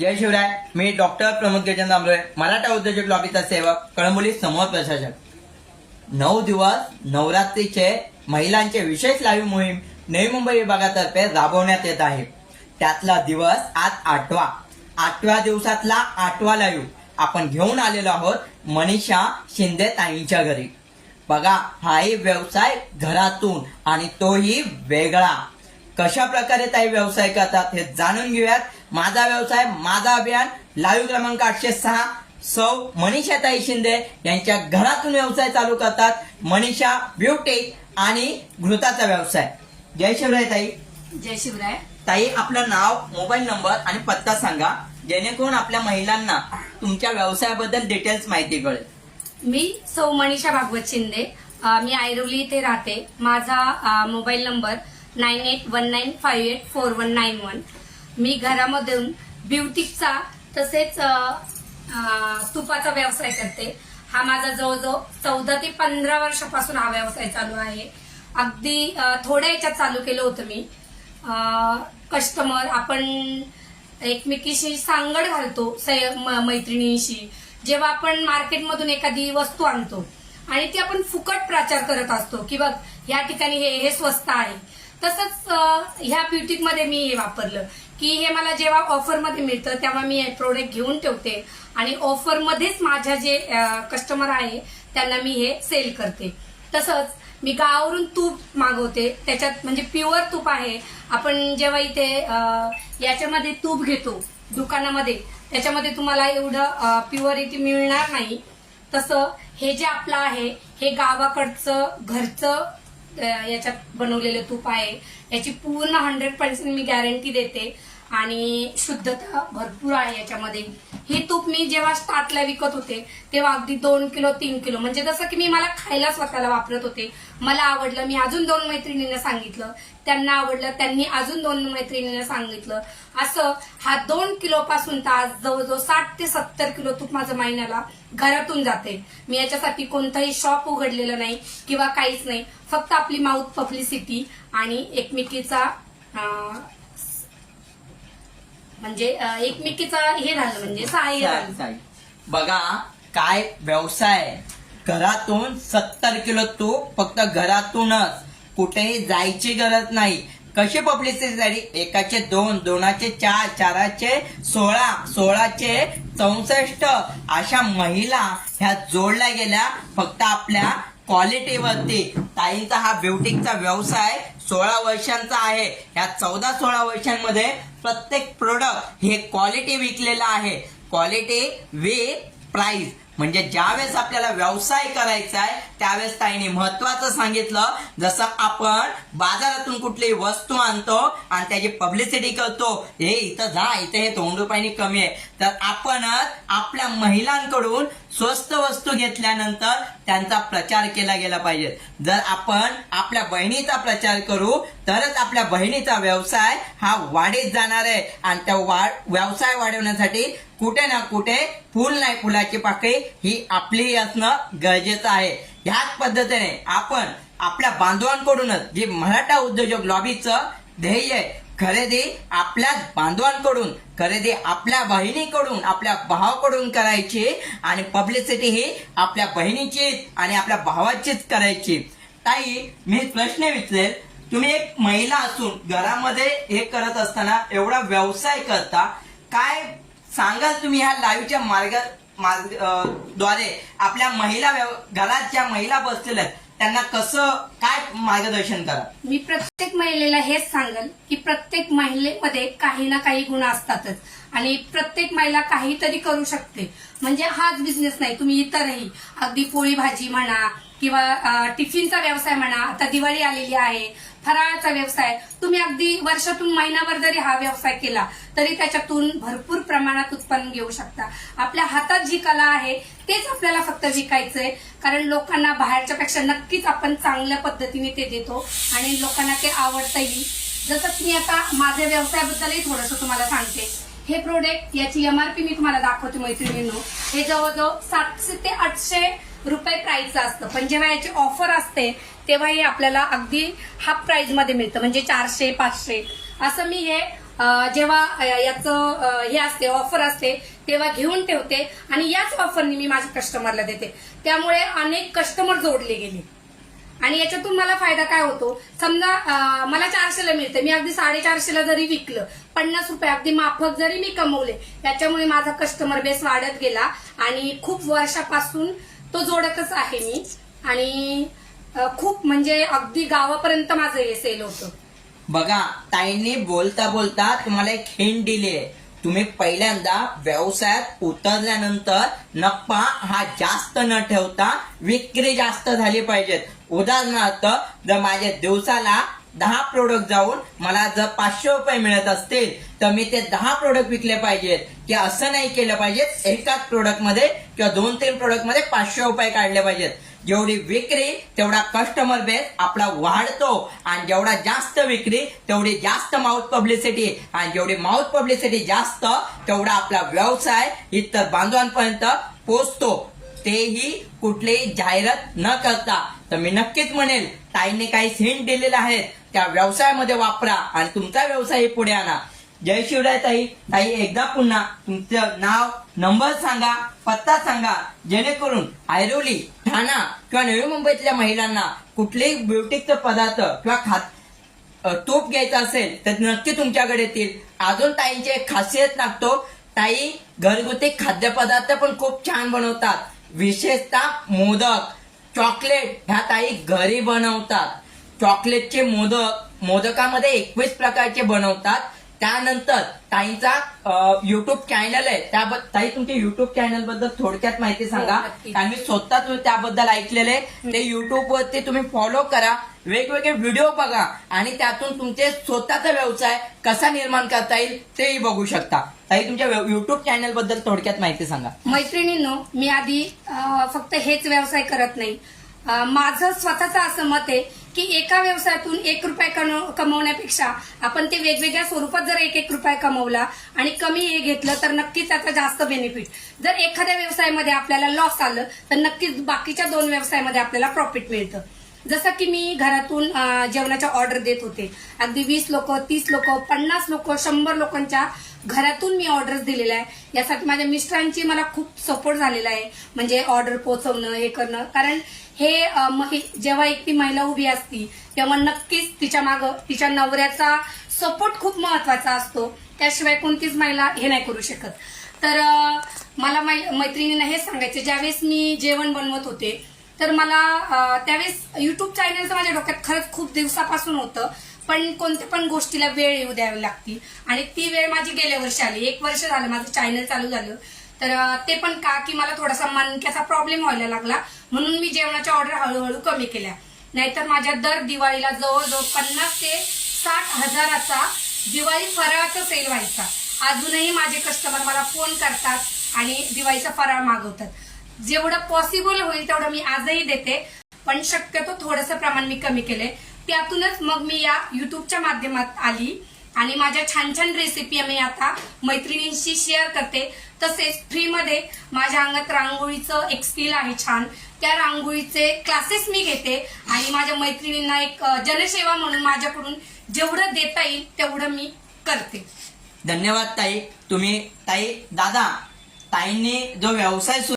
जय शिवराय. मी डॉक्टर प्रमोद गजेंद्र आंबळे मराठा उद्योजक लॉबीचा सेवक कळंबोली समोर प्रशासक. नऊ दिवस नवरात्रीचे महिलांचे विशेष लाईव्ह मोहीम नवी मुंबई विभागातर्फे राबवण्यात येत आहे. त्यातला दिवस आज आठवा. आठव्या दिवसातला आठवा लाईव्ह आपण घेऊन आलेलो आहोत मनीषा शिंदे ताईंच्या घरी. बघा हाही व्यवसाय घरातून आणि तोही वेगळा. कशा प्रकारे ताई व्यवसाय करतात हे जाणून घेऊयात. माझा व्यवसाय माझा अभियान लाईव्ह क्रमांक आठशे सहा. सौ मनीषा ताई शिंदे यांच्या घरातून व्यवसाय चालू करतात. मनीषा ब्युटी आणि घृताचा व्यवसाय. जय शिवराय ताई. जय शिवराय. ताई आपलं नाव मोबाईल नंबर आणि पत्ता सांगा. जेणेकरून आपल्या महिलांना तुमच्या व्यवसायाबद्दल डिटेल्स माहिती कळेल. मी सौ मनीषा भागवत शिंदे. अ, मी ऐरोली इथे राहते. माझा अ, mobile number nine eight one nine five eight four one nine one. मी घरामधून ब्युटिकचा तसेच तुपाचा व्यवसाय करते. हा माझा जवळजवळ चौदा ते पंधरा वर्षापासून हा व्यवसाय चालू आहे. अगदी थोड्या याच्यात चालू केलं होतं मी. कस्टमर आपण एकमेकीशी सांगड घालतो म- मैत्रिणींशी. जेव्हा आपण मार्केटमधून एखादी वस्तू आणतो आणि ती आपण फुकट प्रचार करत असतो की बघ या ठिकाणी हे हे स्वस्त आहे. तसंच ह्या ब्युटीकमध्ये मी हे वापरलं. की हे मला जेव्हा ऑफरमध्ये मिळतं तेव्हा मी हे प्रोडक्ट घेऊन ठेवते. आणि ऑफरमध्येच माझ्या जे कस्टमर आहे त्यांना मी हे सेल करते. तसंच मी गावावरून तूप मागवते. त्याच्यात म्हणजे प्युअर तूप आहे. आपण जेव्हा इथे याच्यामध्ये तूप घेतो दुकानामध्ये त्याच्यामध्ये तुम्हाला एवढं प्युअरिटी मिळणार नाही. तसं हे जे आपलं आहे हे गावाकडचं घरचं याच्यात बनवलेलं तूप आहे. याची पूर्ण हंड्रेड पर्सेंट मी गॅरंटी देते. आणि शुद्धता भरपूर आहे याच्यामध्ये. हे तूप मी जेव्हा स्टार्टला विकत होते तेव्हा अगदी दोन किलो तीन किलो. म्हणजे जसं की मी मला खायला स्वतःला वापरत होते. मला आवडलं मी अजून दोन मैत्रिणींना सांगितलं. त्यांना आवडलं त्यांनी अजून दोन मैत्रिणींना सांगितलं. असं हा दोन किलो पासून तर आज जवळजवळ साठ ते सत्तर किलो तूप माझं महिन्याला घरातून जाते. मी याच्यासाठी कोणताही शॉप उघडलेलं नाही किंवा काहीच नाही. फक्त आपली माउथ पब्लिसिटी आणि एकमेकीचा म्हणजे एकमेकीचा हे झालं म्हणजे सहाय्य झालं. बघा काय व्यवसाय घरातून सत्तर किलो तूप फक्त घरातूनच. कुठेही जायची गरज नाही. कशी पब्लिसिटीसाठी एकाचे दोन दोनाचे चार चाराचे सोळा सोळाचे चौसष्ट. अशा महिला ह्या जोडल्या गेल्या फक्त आपल्या क्वालिटीवरती ताईंचा हा ब्युटिकचा व्यवसाय सोळा वर्षांचा आहे. ह्या चौदा सोळा वर्षांमध्ये प्रत्येक प्रोडक्ट हे क्वालिटी विकलेलं आहे. क्वालिटी वे प्राइस म्हणजे ज्यावेळेस आपल्याला व्यवसाय करायचा आहे त्यावेळेस ताईने महत्वाचं सांगितलं जसं आपण बाजारातून कुठलीही वस्तू आणतो आणि त्याची पब्लिसिटी करतो हे इथं जा इथं हे दोन रुपयाने कमी आहे. तर आपणच आपल्या महिलांकडून स्वस्त वस्तू घेतल्यानंतर त्यांचा प्रचार केला गेला पाहिजे. जर आपण आपल्या बहिणीचा प्रचार करू तरच आपल्या बहिणीचा व्यवसाय हा वाढीत जाणार आहे. आणि त्या वाढ व्यवसाय वाढवण्यासाठी कुठे ना कुठे फुल नाही फुलाची पाकळी ही आपली असणं गरजेचं आहे. ह्याच पद्धतीने आपण आपल्या बांधवांकडूनच जे मराठा उद्योजक लॉबीचं ध्येय खरेदी आपल्या बांधवांकडून खरेदी आपल्या बहिणीकडून आपल्या भावाकडून करायची आणि पब्लिसिटी ही आपल्या बहिणीची आणि आपल्या भावाचीच करायची. ताई मी प्रश्न विचारेल. तुम्ही एक महिला असून घरामध्ये हे करत असताना एवढा व्यवसाय करता काय सांगाल तुम्ही ह्या लाईव्हच्या मार्ग मार्गद्वारे आपल्या महिला व्यव- घरात ज्या महिला बसलेल्या आहेत त्यांना कसं काय मार्गदर्शन करा? मी प्रत्येक महिलेला हेच सांगेल की प्रत्येक महिलेमध्ये काही ना काही गुण असतातच. आणि प्रत्येक महिला काहीतरी करू शकते. म्हणजे हाच बिझनेस नाही तुम्ही इतरही. अगदी पोळी भाजी म्हणा किंवा टिफिनचा व्यवसाय म्हणा आता दिवाळी आलेली आहे फराळाचा व्यवसाय तुम्ही अगदी वर्षातून महिनाभर जरी हा व्यवसाय केला तरी त्याच्यातून भरपूर प्रमाणात उत्पन्न घेऊ शकता. आपल्या हातात जी कला आहे तेच आपल्याला फक्त विकायचंय कारण लोकांना बाहेरच्या पेक्षा नक्कीच आपण चांगल्या पद्धतीने ते देतो आणि लोकांना ते आवडतंही. जसं की मी आता माझ्या व्यवसायाबद्दलही थोडंसं तुम्हाला सांगते. हे प्रोडक्ट याची एमआरपी मी तुम्हाला दाखवते मैत्रिणींनो. हे जवळजवळ सातशे ते आठशे रुपये प्राईजचं असतं. पण जेव्हा याची ऑफर असते तेव्हा हे आपल्याला अगदी हाफ प्राईजमध्ये मिळतं. म्हणजे चारशे पाचशे. असं मी हे जेव्हा याचं हे असते ऑफर असते तेव्हा घेऊन ठेवते आणि याच ऑफरनी मी माझ्या कस्टमरला देते. त्यामुळे अनेक कस्टमर जोडले गेले. आणि याच्यातून मला फायदा काय होतो? समजा मला चारशेला मिळते. मी अगदी साडेचारशेला जरी विकलं पन्नास रुपये अगदी माफक जरी मी कमवले त्याच्यामुळे माझा कस्टमर बेस वाढत गेला आणि खूप वर्षापासून तो जोडतच आहे मी. आणि खूप म्हणजे अगदी गावापर्यंत माझं हे सेल होतं. बघा ताईंनी बोलता बोलता तुम्हाला एक हिंट दिली आहे. तुम्ही पहिल्यांदा व्यवसायात उतरल्यानंतर नफा हा जास्त न ठेवता विक्री जास्त झाली पाहिजेत. उदाहरणार्थ जर माझ्या दिवसाला दहा प्रोडक्ट जाऊन मला जर पाचशे रुपये मिळत असतील तर मी ते दहा प्रोडक्ट विकले पाहिजेत. की असं नाही केलं पाहिजेत एकाच प्रोडक्टमध्ये किंवा दोन तीन प्रोडक्टमध्ये पाचशे रुपये काढले पाहिजेत. जेवढी विक्री तेवढा कस्टमर बेस आपला वाढतो आणि जेवढा जास्त विक्री तेवढी जास्त माउथ पब्लिसिटी आणि जेवढी माउथ पब्लिसिटी जास्त तेवढा आपला व्यवसाय इतर बांधवांपर्यंत पोचतो तेही कुठलीही जाहिरात न करता. तर मी नक्कीच म्हणेल ताईने काही हिंट दिलेले आहेत त्या व्यवसायामध्ये वापरा आणि तुमचा व्यवसाय पुढे आणा. जय शिवराय ताई. ताई एकदा पुन्हा तुमचं नाव नंबर सांगा पत्ता सांगा जेणेकरून ऐरोली ठाणा किंवा नवी मुंबईतल्या महिलांना कुठलेही ब्युटीचे पदार्थ किंवा खात तूप घ्यायचं असेल तर नक्की तुमच्याकडे येतील. अजून ताईंची एक खासियत लागतो ताई घरगुती खाद्यपदार्थ पण खूप छान बनवतात. विशेषतः मोदक चॉकलेट ह्या ताई घरी बनवतात. चॉकलेटचे मोदक मोदकामध्ये एकवीस प्रकारचे बनवतात. त्यानंतर ताईंचा युट्यूब चॅनल आहे. त्याबद्दल ताई तुमच्या युट्यूब चॅनलबद्दल थोडक्यात माहिती सांगा हो, नक्की. कारण मी स्वतः त्याबद्दल ऐकलेले ते युट्यूब वरती तुम्ही फॉलो करा. वेगवेगळे व्हिडिओ बघा. आणि त्यातून तुमचे स्वतःचा व्यवसाय कसा निर्माण करता येईल तेही बघू शकता. ताई तुमच्या युट्यूब चॅनलबद्दल थोडक्यात माहिती सांगा. मैत्रिणींनो मी आधी फक्त हेच व्यवसाय करत नाही. माझं स्वतःचं असं मत आहे की एका व्यवसायातून एक रुपये कमवण्यापेक्षा आपण ते वेगवेगळ्या स्वरूपात जर एक एक रुपये कमवला आणि कमी हे घेतलं तर नक्कीच त्याचा जास्त बेनिफिट जर एखाद्या व्यवसायामध्ये आपल्याला लॉस आलं तर नक्कीच बाकीच्या दोन व्यवसायामध्ये आपल्याला प्रॉफिट मिळतं. जसं की मी घरातून जेवणाच्या ऑर्डर देत होते. अगदी वीस लोक तीस लोक पन्नास लोक शंभर लोकांच्या घरातून मी ऑर्डर्स दिलेल्या आहे. यासाठी माझ्या मिस्टरांची मला खूप सपोर्ट झालेला आहे. म्हणजे ऑर्डर पोहोचवणं हे करणं. कारण हे जेव्हा एक ती महिला उभी असती तेव्हा नक्कीच तिच्या मागं तिच्या नवऱ्याचा सपोर्ट खूप महत्त्वाचा असतो. त्याशिवाय कोणतीच महिला हे नाही करू शकत. तर मला मै- मैत्रिणींना हे सांगायचं ज्यावेळेस मी जेवण बनवत होते तर मला त्यावेळेस युट्यूब चॅनलचं माझ्या डोक्यात खरंच खूप दिवसापासून होतं पण कोणत्या पण गोष्टीला वेळ येऊ द्यावी लागती. आणि ती वेळ माझी गेल्या वर्षी आली. एक वर्ष झालं माझं चॅनल चालू झालं. तर ते पण का की मला थोडासा मनक्याचा प्रॉब्लेम व्हायला लागला. म्हणून मी जेवणाच्या ऑर्डर हळूहळू कमी केल्या. नाहीतर माझ्या दर दिवाळीला जवळजवळ पन्नास ते साठ हजाराचा दिवाळी फराळाचा सेल व्हायचा. अजूनही माझे कस्टमर मला फोन करतात आणि दिवाळीचा फराळ मागवतात. जेवढं पॉसिबल होईल तेवढं मी आजही देते. पण शक्यतो थोडंसं प्रमाण मी कमी केले त्यातूनच मग मी या युट्यूबच्या माध्यमात आली. आणि माझ्या छान छान रेसिपी मी आता मैत्रिणींशी शेअर करते. तसेच फ्रीमध्ये माझ्या अंगात रांगोळीचं एक स्किल आहे छान. त्या रांगोळीचे क्लासेस मी घेते. आणि माझ्या मैत्रिणींना एक जनसेवा म्हणून माझ्याकडून जेवढं देता येईल तेवढं मी करते. धन्यवाद ताई. तुम्ही ताई दादा ताईंनी जो व्यवसाय सुरू